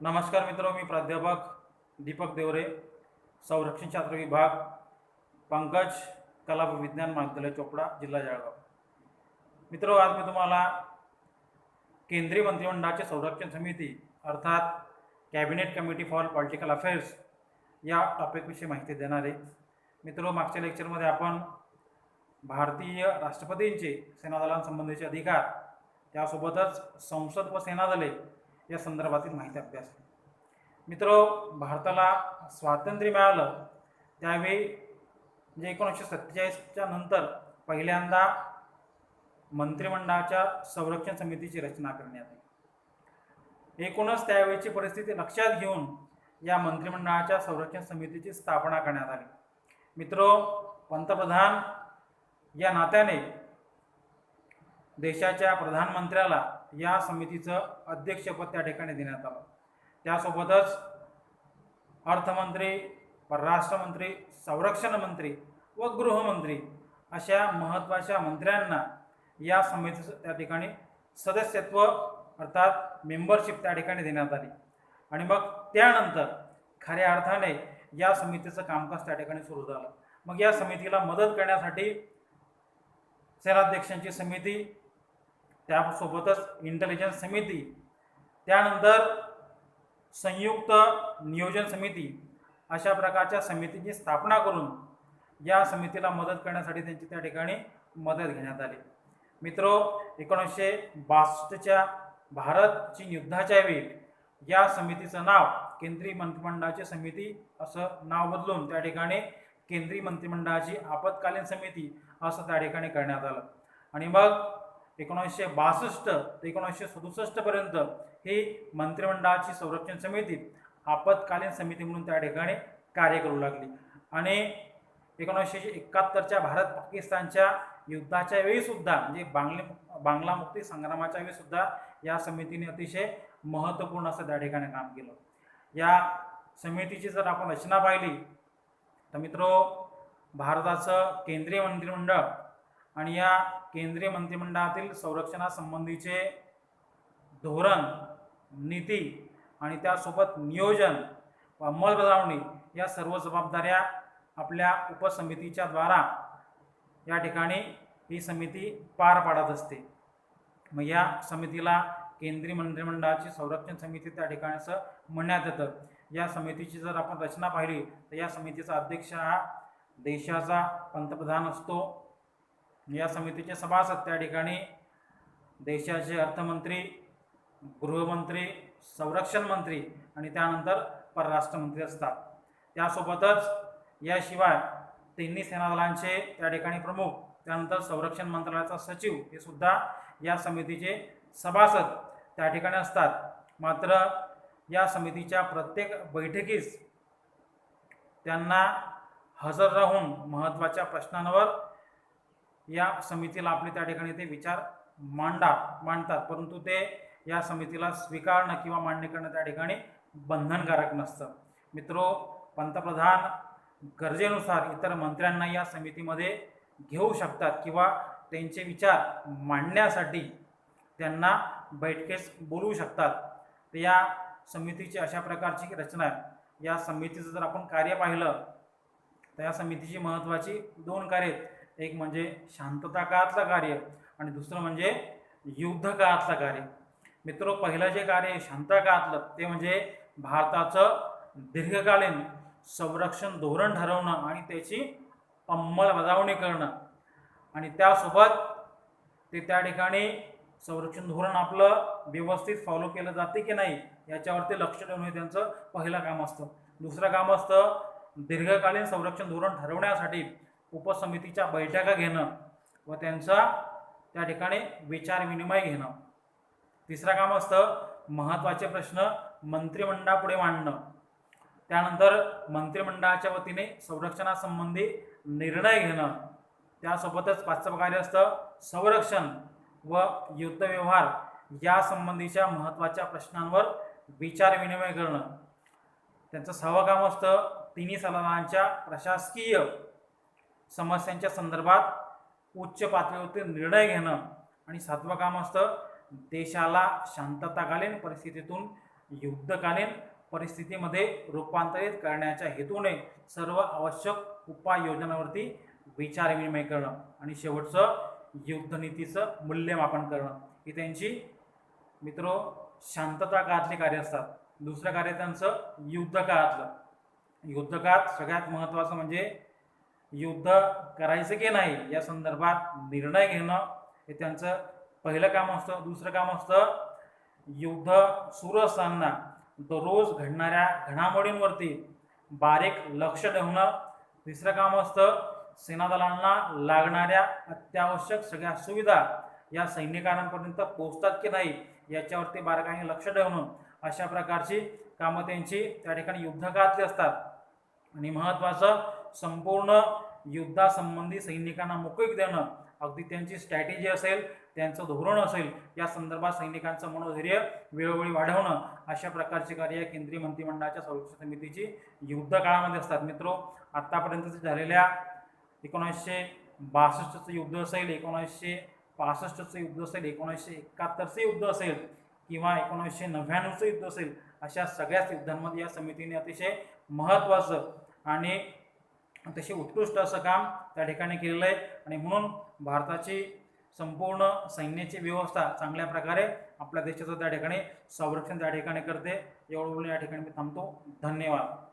नमस्कार मित्र मी प्राध्यापक दीपक देवरे संरक्षण शास्त्र विभाग पंकज कला व विज्ञान महाविद्यालय चोपडा जिल्हा जळगाव. मित्र आज मी तुम्हाला केंद्रीय मंत्रिमंडळाचे संरक्षण समिती अर्थात cabinet committee for political affairs या टॉपिकविषयी माहिती देणार आहे. मित्र मागच्या लेक्चरमध्ये आपण भारतीय राष्ट्रपतींचे सेनादलांसंबंधीचे अधिकार त्यासोबतच संसद व सेनादले या संदर्भातील माहिती अभ्यास मित्र भारताला स्वातंत्र्य मिळालं त्यावेळी म्हणजे एकोणीसशे सत्तेचाळीसच्या नंतर पहिल्यांदा मंत्रिमंडळाच्या संरक्षण समितीची रचना करण्यात आली. एकूणच त्यावेळीची परिस्थिती लक्षात घेऊन या मंत्रिमंडळाच्या संरक्षण समितीची स्थापना करण्यात आली. मित्र पंतप्रधान या नात्याने देशाच्या प्रधानमंत्र्याला या समितीचं अध्यक्षपद त्या ठिकाणी देण्यात आलं. त्यासोबतच अर्थमंत्री परराष्ट्रमंत्री संरक्षण मंत्री व गृहमंत्री अशा महत्त्वाच्या मंत्र्यांना या समितीचं त्या ठिकाणी सदस्यत्व अर्थात मेंबरशिप त्या ठिकाणी देण्यात आली. आणि मग त्यानंतर खऱ्या अर्थाने या समितीचं कामकाज त्या ठिकाणी सुरू झालं. मग या समितीला मदत करण्यासाठी सेनाध्यक्षांची समिती त्यासोबतच इंटेलिजन्स समिती त्यानंतर संयुक्त नियोजन समिती अशा प्रकारच्या समितीची स्थापना करून या समितीला मदत करण्यासाठी त्यांची त्या ठिकाणी मदत घेण्यात आली. मित्रो एकोणीसशे बासष्टच्या भारत चीन युद्धाच्या वेळी या समितीचं नाव केंद्रीय मंत्रिमंडळाची समिती असं नाव बदलून त्या ठिकाणी केंद्रीय मंत्रिमंडळाची आपत्कालीन समिती असं त्या ठिकाणी करण्यात आलं. आणि मग एकोणीसशे बासष्ट ते एकोणीसशे सदुसष्टपर्यंत ही मंत्रिमंडळाची संरक्षण समिती आपत्कालीन समिती म्हणून त्या ठिकाणी कार्य करू लागली. आणि एकोणीसशे एकाहत्तरच्या भारत पाकिस्तानच्या युद्धाच्या वेळीसुद्धा म्हणजे बांगले बांगला मुक्ती संग्रामाच्या वेळीसुद्धा या समितीने अतिशय महत्त्वपूर्ण असं त्या ठिकाणी काम केलं. या समितीची जर आपण रचना पाहिली तर मित्रो भारताचं केंद्रीय मंत्रिमंडळ आणि या केंद्रीय मंत्रिमंडळातील संरक्षणासंबंधीचे धोरण नीती आणि त्यासोबत नियोजन व अंमलबजावणी या सर्व जबाबदाऱ्या आपल्या उपसमितीच्या द्वारा या ठिकाणी ही समिती पार पाडत असते. मग या समितीला केंद्रीय मंत्रिमंडळाची संरक्षण समिती त्या ठिकाणी असं म्हणण्यात येतं. या समितीची जर आपण रचना पाहिली तर या समितीचा अध्यक्ष हा देशाचा पंतप्रधान असतो. या समितीचे सभासद त्या ठिकाणी देशाचे अर्थमंत्री गृहमंत्री संरक्षण मंत्री आणि त्यानंतर परराष्ट्रमंत्री असतात. त्यासोबतच याशिवाय तिन्ही सेनादलांचे त्या ठिकाणी प्रमुख त्यानंतर संरक्षण मंत्रालयाचा सचिव हे सुद्धा या समितीचे सभासद त्या ठिकाणी असतात. मात्र या समितीच्या प्रत्येक बैठकीस त्यांना हजर राहून महत्त्वाच्या प्रश्नांवर या समितीला आपले त्या ठिकाणी ते विचार मांडा मांडतात. परंतु ते या समितीला स्वीकारणं किंवा मान्य करणं त्या ठिकाणी बंधनकारक नसतं. मित्रो पंतप्रधान गरजेनुसार इतर मंत्र्यांना या समितीमध्ये घेऊ शकतात किंवा त्यांचे विचार मांडण्यासाठी त्यांना बैठकेस बोलवू शकतात. तर या समितीची अशा प्रकारची रचना आहे. या समितीचं जर आपण कार्य पाहिलं तर या समितीची महत्त्वाची दोन कार्य आहेत. एक म्हणजे शांतता काळातलं कार्य आणि दुसरं म्हणजे युद्ध काळातलं कार्य. मित्र पहिलं जे कार्य शांतता शांत काळातलं ते म्हणजे भारताचं दीर्घकालीन संरक्षण धोरण ठरवणं आणि त्याची अंमलबजावणी करणं. आणि त्यासोबत ते त्या ठिकाणी संरक्षण धोरण आपलं व्यवस्थित फॉलो केलं जाते की नाही याच्यावरती लक्ष ठेवणं हे त्यांचं पहिलं काम असतं. दुसरं काम असतं दीर्घकालीन संरक्षण धोरण ठरवण्यासाठी उपसमितीच्या बैठका घेणं व त्यांचा त्या ठिकाणी विचारविनिमय घेणं. तिसरं काम असतं महत्त्वाचे प्रश्न मंत्रिमंडळापुढे मांडणं. त्यानंतर मंत्रिमंडळाच्या वतीने संरक्षणासंबंधी निर्णय घेणं. त्यासोबतच पाचवं कार्य असतं संरक्षण व युद्धव्यवहार यासंबंधीच्या महत्त्वाच्या प्रश्नांवर विचारविनिमय करणं. त्यांचं सहावं काम असतं तिन्ही सदनांच्या प्रशासकीय समस्यांच्या संदर्भात उच्च पातळीवरती निर्णय घेणं आणि सातवं काम असतं देशाला शांतताकालीन परिस्थितीतून युद्धकालीन परिस्थितीमध्ये रूपांतरित करण्याच्या हेतूने सर्व आवश्यक उपाययोजनावरती विचारविनिमय करणं आणि शेवटचं युद्धनीतीचं मूल्यमापन करणं. ही त्यांची मित्र शांतता काळातली कार्य असतात. दुसरं कार्य त्यांचं युद्धकाळातलं. युद्धकाळात सगळ्यात महत्त्वाचं म्हणजे युद्ध करायचं की नाही या संदर्भात निर्णय घेणं हे त्यांचं पहिलं काम असतं. दुसरं काम असतं युद्ध सुरू असताना दररोज घडणाऱ्या घडामोडींवरती बारीक लक्ष ठेवणं. तिसरं काम असतं सेनादलांना लागणाऱ्या अत्यावश्यक सगळ्या सुविधा या सैनिकांपर्यंत पोहोचतात की नाही याच्यावरती बारकाईने लक्ष ठेवणं. अशा प्रकारची कामं त्यांची त्या ठिकाणी युद्धकाळातली असतात. आणि महत्त्वाचं संपूर्ण युद्धासंबंधी सैनिकांना मोकळीक देणं अगदी त्यांची स्ट्रॅटेजी असेल त्यांचं धोरण असेल या संदर्भात सैनिकांचं मनोधैर्य वेळोवेळी वाढवणं अशा प्रकारची कार्य केंद्रीय मंत्रिमंडळाच्या संरक्षण समितीची युद्ध काळामध्ये असतात. मित्रो आत्तापर्यंत झालेल्या एकोणीसशे बासष्टचं युद्ध असेल एकोणीसशे पासष्टचं युद्ध असेल एकोणीसशे एकाहत्तरचं युद्ध असेल किंवा एकोणीसशे नव्याण्णवचं युद्ध असेल अशा सगळ्याच युद्धांमध्ये या समितीने अतिशय महत्त्वाचं आणि अतिशय उत्कृष्ट असं काम त्या ठिकाणी केलेलं आहे. आणि म्हणून भारताची संपूर्ण सैन्याची व्यवस्था चांगल्या प्रकारे आपल्या देशाचं त्या ठिकाणी संरक्षण त्या ठिकाणी करते. एवढं बोलून या ठिकाणी मी थांबतो. धन्यवाद.